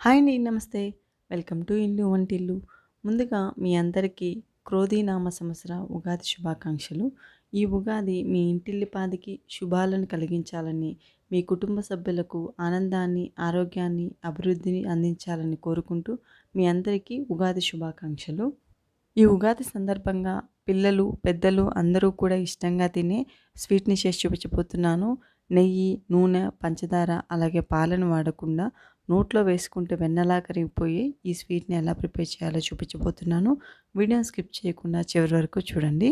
Hi అండి నమస్తే. Welcome to ఇల్లు వంటిల్లు. ముందుగా మీ అందరికీ క్రోధీనామ సంవత్సర ఉగాది శుభాకాంక్షలు. ఈ ఉగాది మీ ఇంటిల్లిపాదికి శుభాలను కలిగించాలని మీ కుటుంబ సభ్యులకు ఆనందాన్ని ఆరోగ్యాన్ని అభివృద్ధిని అందించాలని కోరుకుంటూ మీ అందరికీ ఉగాది శుభాకాంక్షలు. ఈ ఉగాది సందర్భంగా పిల్లలు పెద్దలు అందరూ కూడా ఇష్టంగా తినే స్వీట్ని చేసి చూపించబోతున్నాను. నెయ్యి నూనె పంచదార అలాగే పాలను వాడకుండా నోట్లో వేసుకుంటే వెన్నలా కరిగిపోయి ఈ స్వీట్ని ఎలా ప్రిపేర్ చేయాలో చూపించబోతున్నాను. వీడియోని స్కిప్ చేయకుండా చివరి వరకు చూడండి.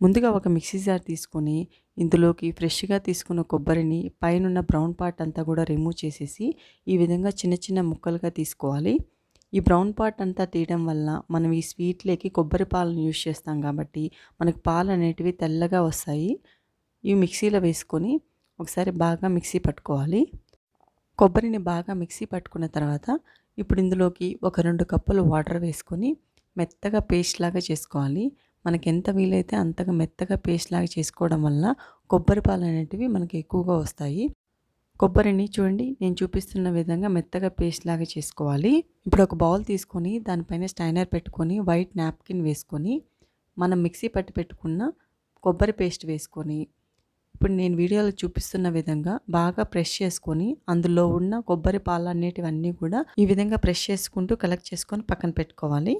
ముందుగా ఒక మిక్సీ జార్ తీసుకొని ఇందులోకి ఫ్రెష్గా తీసుకున్న కొబ్బరిని పైనున్న బ్రౌన్ పార్ట్ అంతా కూడా రిమూవ్ చేసేసి ఈ విధంగా చిన్న చిన్న ముక్కలుగా తీసుకోవాలి. ఈ బ్రౌన్ పార్ట్ అంతా తీయడం వల్ల మనం ఈ స్వీట్లోకి కొబ్బరి పాలను యూజ్ చేస్తాం కాబట్టి మనకు పాలు అనేటివి తెల్లగా వస్తాయి. ఇవి మిక్సీలో వేసుకొని ఒకసారి బాగా మిక్సీ పట్టుకోవాలి. కొబ్బరిని బాగా మిక్సీ పట్టుకున్న తర్వాత ఇప్పుడు ఇందులోకి ఒక రెండు కప్పులు వాటర్ వేసుకొని మెత్తగా పేస్ట్ లాగా చేసుకోవాలి. మనకి ఎంత వీలైతే అంతగా మెత్తగా పేస్ట్ లాగా చేసుకోవడం వల్ల కొబ్బరి పాలు అనేటివి మనకి ఎక్కువగా వస్తాయి. కొబ్బరిని చూడండి నేను చూపిస్తున్న విధంగా మెత్తగా పేస్ట్ లాగా చేసుకోవాలి. ఇప్పుడు ఒక బౌల్ తీసుకొని దానిపైన స్టైనర్ పెట్టుకొని వైట్ నాప్కిన్ వేసుకొని మనం మిక్సీ పట్టి పెట్టుకున్న కొబ్బరి పేస్ట్ వేసుకొని ఇప్పుడు నేను వీడియోలో చూపిస్తున్న విధంగా బాగా ప్రెస్ చేసుకొని అందులో ఉన్న కొబ్బరి పాలు అనేటివన్నీ కూడా ఈ విధంగా ప్రెస్ చేసుకుంటూ కలెక్ట్ చేసుకొని పక్కన పెట్టుకోవాలి.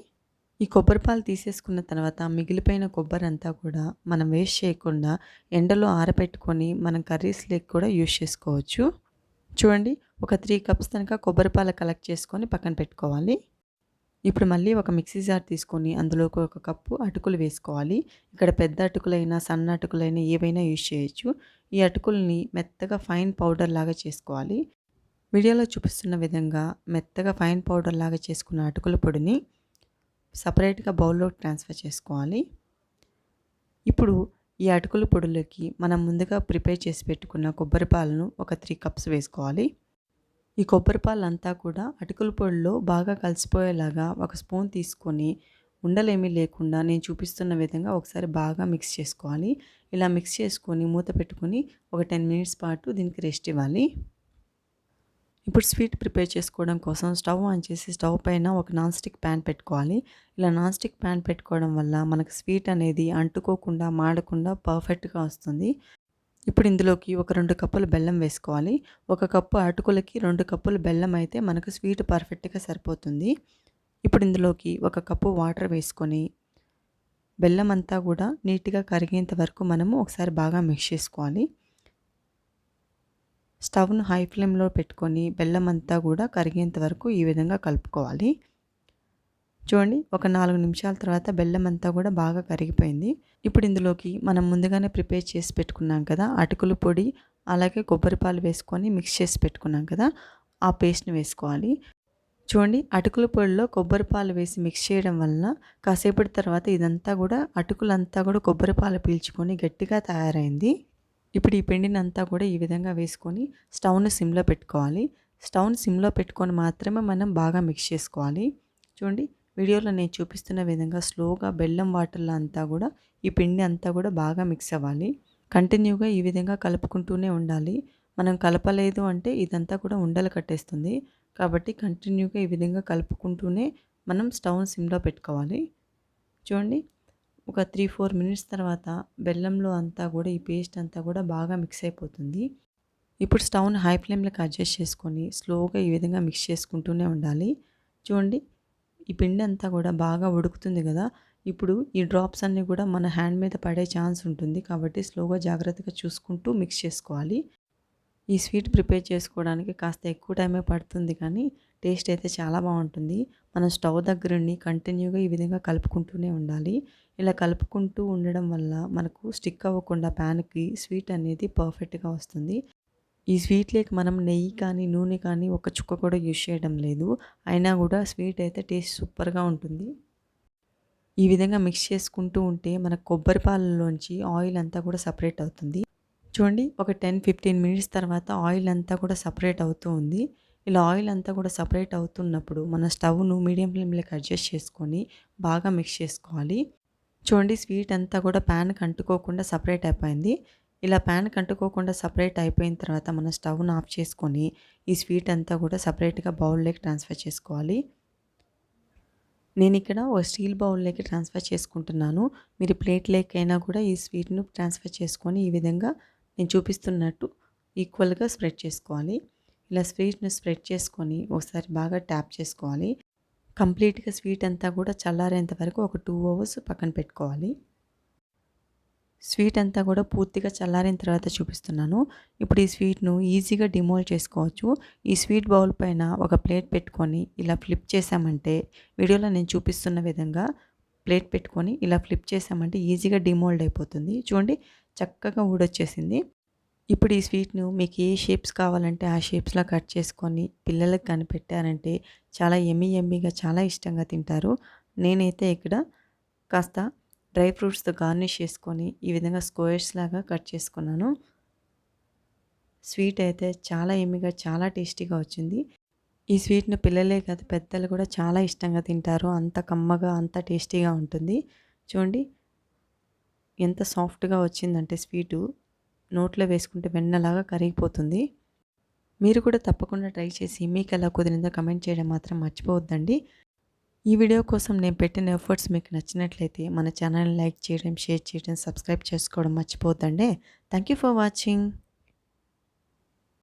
ఈ కొబ్బరి పాలు తీసేసుకున్న తర్వాత మిగిలిపోయిన కొబ్బరి అంతా కూడా మనం వేస్ట్ చేయకుండా ఎండలో ఆరబెట్టుకొని మనం కర్రీస్ లేక్ కూడా యూజ్ చేసుకోవచ్చు. చూడండి ఒక త్రీ కప్స్ కనుక కొబ్బరి పాలు కలెక్ట్ చేసుకొని పక్కన పెట్టుకోవాలి. ఇప్పుడు మళ్ళీ ఒక మిక్సీ జార్ తీసుకొని అందులోకి ఒక కప్పు అటుకులు వేసుకోవాలి. ఇక్కడ పెద్ద అటుకులైనా సన్న అటుకులైనా ఏవైనా యూజ్ చేయొచ్చు. ఈ అటుకుల్ని మెత్తగా ఫైన్ పౌడర్ లాగా చేసుకోవాలి. వీడియోలో చూపిస్తున్న విధంగా మెత్తగా ఫైన్ పౌడర్ లాగా చేసుకున్న అటుకుల పొడిని సపరేట్గా బౌల్లో ట్రాన్స్ఫర్ చేసుకోవాలి. ఇప్పుడు ఈ అటుకుల పొడిలోకి మనం ముందుగా ప్రిపేర్ చేసి పెట్టుకున్న కొబ్బరి పాలను ఒక త్రీ కప్స్ వేసుకోవాలి. ఈ కొబ్బరి పాలంతా కూడా అటుకుల పొడిలో బాగా కలిసిపోయేలాగా ఒక స్పూన్ తీసుకొని ఉండలేమీ లేకుండా నేను చూపిస్తున్న విధంగా ఒకసారి బాగా మిక్స్ చేసుకోవాలి. ఇలా మిక్స్ చేసుకొని మూత పెట్టుకొని ఒక టెన్ మినిట్స్ పాటు దీనికి రెస్ట్ ఇవ్వాలి. ఇప్పుడు స్వీట్ ప్రిపేర్ చేసుకోవడం కోసం స్టవ్ ఆన్ చేసి స్టవ్ పైన ఒక నాన్ స్టిక్ ప్యాన్ పెట్టుకోవాలి. ఇలా నాన్ స్టిక్ ప్యాన్ పెట్టుకోవడం వల్ల మనకు స్వీట్ అనేది అంటుకోకుండా మాడకుండా పర్ఫెక్ట్గా వస్తుంది. ఇప్పుడు ఇందులోకి ఒక రెండు కప్పులు బెల్లం వేసుకోవాలి. ఒక కప్పు అటుకులకి రెండు కప్పులు బెల్లం అయితే మనకు స్వీట్ పర్ఫెక్ట్గా సరిపోతుంది. ఇప్పుడు ఇందులోకి ఒక కప్పు వాటర్ వేసుకొని బెల్లం అంతా కూడా నీట్గా కరిగేంత వరకు మనము ఒకసారి బాగా మిక్స్ చేసుకోవాలి. స్టవ్ను హై ఫ్లేమ్లో పెట్టుకొని బెల్లం అంతా కూడా కరిగేంత వరకు ఈ విధంగా కలుపుకోవాలి. చూడండి ఒక నాలుగు నిమిషాల తర్వాత బెల్లం అంతా కూడా బాగా కరిగిపోయింది. ఇప్పుడు ఇందులోకి మనం ముందుగానే ప్రిపేర్ చేసి పెట్టుకున్నాం కదా అటుకుల పొడి అలాగే కొబ్బరి పాలు వేసుకొని మిక్స్ చేసి పెట్టుకున్నాం కదా ఆ పేస్ట్ని వేసుకోవాలి. చూడండి అటుకుల పొడిలో కొబ్బరి పాలు వేసి మిక్స్ చేయడం వలన కాసేపటి తర్వాత ఇదంతా కూడా అటుకులంతా కూడా కొబ్బరి పాలు పీల్చుకొని గట్టిగా తయారైంది. ఇప్పుడు ఈ పిండినంతా కూడా ఈ విధంగా వేసుకొని స్టవ్ను సిమ్లో పెట్టుకోవాలి. స్టవ్ను సిమ్లో పెట్టుకొని మాత్రమే మనం బాగా మిక్స్ చేసుకోవాలి. చూడండి వీడియోలో నేను చూపిస్తున్న విధంగా స్లోగా బెల్లం వాటర్లో అంతా కూడా ఈ పిండి అంతా కూడా బాగా మిక్స్ అవ్వాలి. కంటిన్యూగా ఈ విధంగా కలుపుకుంటూనే ఉండాలి. మనం కలపలేదు అంటే ఇదంతా కూడా ఉండలు కట్టేస్తుంది. కాబట్టి కంటిన్యూగా ఈ విధంగా కలుపుకుంటూనే మనం స్టవ్ సిమ్లో పెట్టుకోవాలి. చూడండి ఒక త్రీ ఫోర్ మినిట్స్ తర్వాత బెల్లంలో అంతా కూడా ఈ పేస్ట్ అంతా కూడా బాగా మిక్స్ అయిపోతుంది. ఇప్పుడు స్టవ్ని హై ఫ్లేమ్లోకి అడ్జస్ట్ చేసుకొని స్లోగా ఈ విధంగా మిక్స్ చేసుకుంటూనే ఉండాలి. చూడండి ఈ పిండి అంతా కూడా బాగా ఉడుకుతుంది కదా. ఇప్పుడు ఈ డ్రాప్స్ అన్నీ కూడా మన హ్యాండ్ మీద పడే ఛాన్స్ ఉంటుంది కాబట్టి స్లోగా జాగ్రత్తగా చూసుకుంటూ మిక్స్ చేసుకోవాలి. ఈ స్వీట్ ప్రిపేర్ చేసుకోవడానికి కాస్త ఎక్కువ టైమే పడుతుంది కానీ టేస్ట్ అయితే చాలా బాగుంటుంది. మనం స్టవ్ దగ్గరుండి కంటిన్యూగా ఈ విధంగా కలుపుకుంటూనే ఉండాలి. ఇలా కలుపుకుంటూ ఉండడం వల్ల మనకు స్టిక్ అవ్వకుండా ప్యాన్కి స్వీట్ అనేది పర్ఫెక్ట్గా వస్తుంది. ఈ స్వీట్లోకి మనం నెయ్యి కానీ నూనె కానీ ఒక చుక్క కూడా యూజ్ చేయడం లేదు. అయినా కూడా స్వీట్ అయితే టేస్ట్ సూపర్గా ఉంటుంది. ఈ విధంగా మిక్స్ చేసుకుంటూ ఉంటే మన కొబ్బరి పాలలోంచి ఆయిల్ అంతా కూడా సపరేట్ అవుతుంది. చూడండి ఒక టెన్ ఫిఫ్టీన్ మినిట్స్ తర్వాత ఆయిల్ అంతా కూడా సపరేట్ అవుతూ ఉంది. ఇలా ఆయిల్ అంతా కూడా సపరేట్ అవుతున్నప్పుడు మన స్టవ్ను మీడియం ఫ్లేమ్లోకి అడ్జస్ట్ చేసుకొని బాగా మిక్స్ చేసుకోవాలి. చూడండి స్వీట్ అంతా కూడా ప్యాన్కి అంటుకోకుండా సపరేట్ అయిపోయింది. ఇలా ప్యాన్ కంటుకోకుండా సపరేట్ అయిపోయిన తర్వాత మనం స్టవ్ను ఆఫ్ చేసుకొని ఈ స్వీట్ అంతా కూడా సపరేట్గా బౌల్లోకి ట్రాన్స్ఫర్ చేసుకోవాలి. నేను ఇక్కడ ఒక స్టీల్ బౌల్లోకి ట్రాన్స్ఫర్ చేసుకుంటున్నాను. మీరు ప్లేట్లోకైనా కూడా ఈ స్వీట్ను ట్రాన్స్ఫర్ చేసుకొని ఈ విధంగా నేను చూపిస్తున్నట్టు ఈక్వల్గా స్ప్రెడ్ చేసుకోవాలి. ఇలా స్వీట్ను స్ప్రెడ్ చేసుకొని ఒకసారి బాగా ట్యాప్ చేసుకోవాలి. కంప్లీట్గా స్వీట్ అంతా కూడా చల్లారేంత వరకు ఒక టూ అవర్స్ పక్కన పెట్టుకోవాలి. స్వీట్ అంతా కూడా పూర్తిగా చల్లారిన తర్వాత చూపిస్తున్నాను. ఇప్పుడు ఈ స్వీట్ను ఈజీగా డిమోల్డ్ చేసుకోవచ్చు. ఈ స్వీట్ బౌల్ పైన ఒక ప్లేట్ పెట్టుకొని ఇలా ఫ్లిప్ చేసామంటే వీడియోలో నేను చూపిస్తున్న విధంగా ప్లేట్ పెట్టుకొని ఇలా ఫ్లిప్ చేసామంటే ఈజీగా డిమోల్డ్ అయిపోతుంది. చూడండి చక్కగా ఊడొచ్చేసింది. ఇప్పుడు ఈ స్వీట్ను మీకు ఏ షేప్స్ కావాలంటే ఆ షేప్స్లో కట్ చేసుకొని పిల్లలకు కనిపెట్టారంటే చాలా ఎమ్మి ఎమ్మిగా చాలా ఇష్టంగా తింటారు. నేనైతే ఇక్కడ కాస్త డ్రై ఫ్రూట్స్తో గార్నిష్ చేసుకొని ఈ విధంగా స్క్వేర్స్ లాగా కట్ చేసుకున్నాను. స్వీట్ అయితే చాలా ఎమ్మిగా చాలా టేస్టీగా వచ్చింది. ఈ స్వీట్ను పిల్లలే కాదు పెద్దలు కూడా చాలా ఇష్టంగా తింటారు. అంత కమ్మగా అంత టేస్టీగా ఉంటుంది. చూడండి ఎంత సాఫ్ట్గా వచ్చిందంటే స్వీటు. నోట్లో వేసుకుంటే వెన్నలాగా కరిగిపోతుంది. మీరు కూడా తప్పకుండా ట్రై చేసి మీకు ఎలా కుదిరిందో కమెంట్ చేయడం మాత్రం మర్చిపోవద్దండి. ఈ వీడియో కోసం నేను పెట్టిన ఎఫర్ట్స్ మీకు నచ్చినట్లయితే మన ఛానల్ని లైక్ చేయడం షేర్ చేయడం సబ్స్క్రైబ్ చేసుకోవడం మర్చిపోద్దండి థ్యాంక్ యూ ఫర్ వాచింగ్.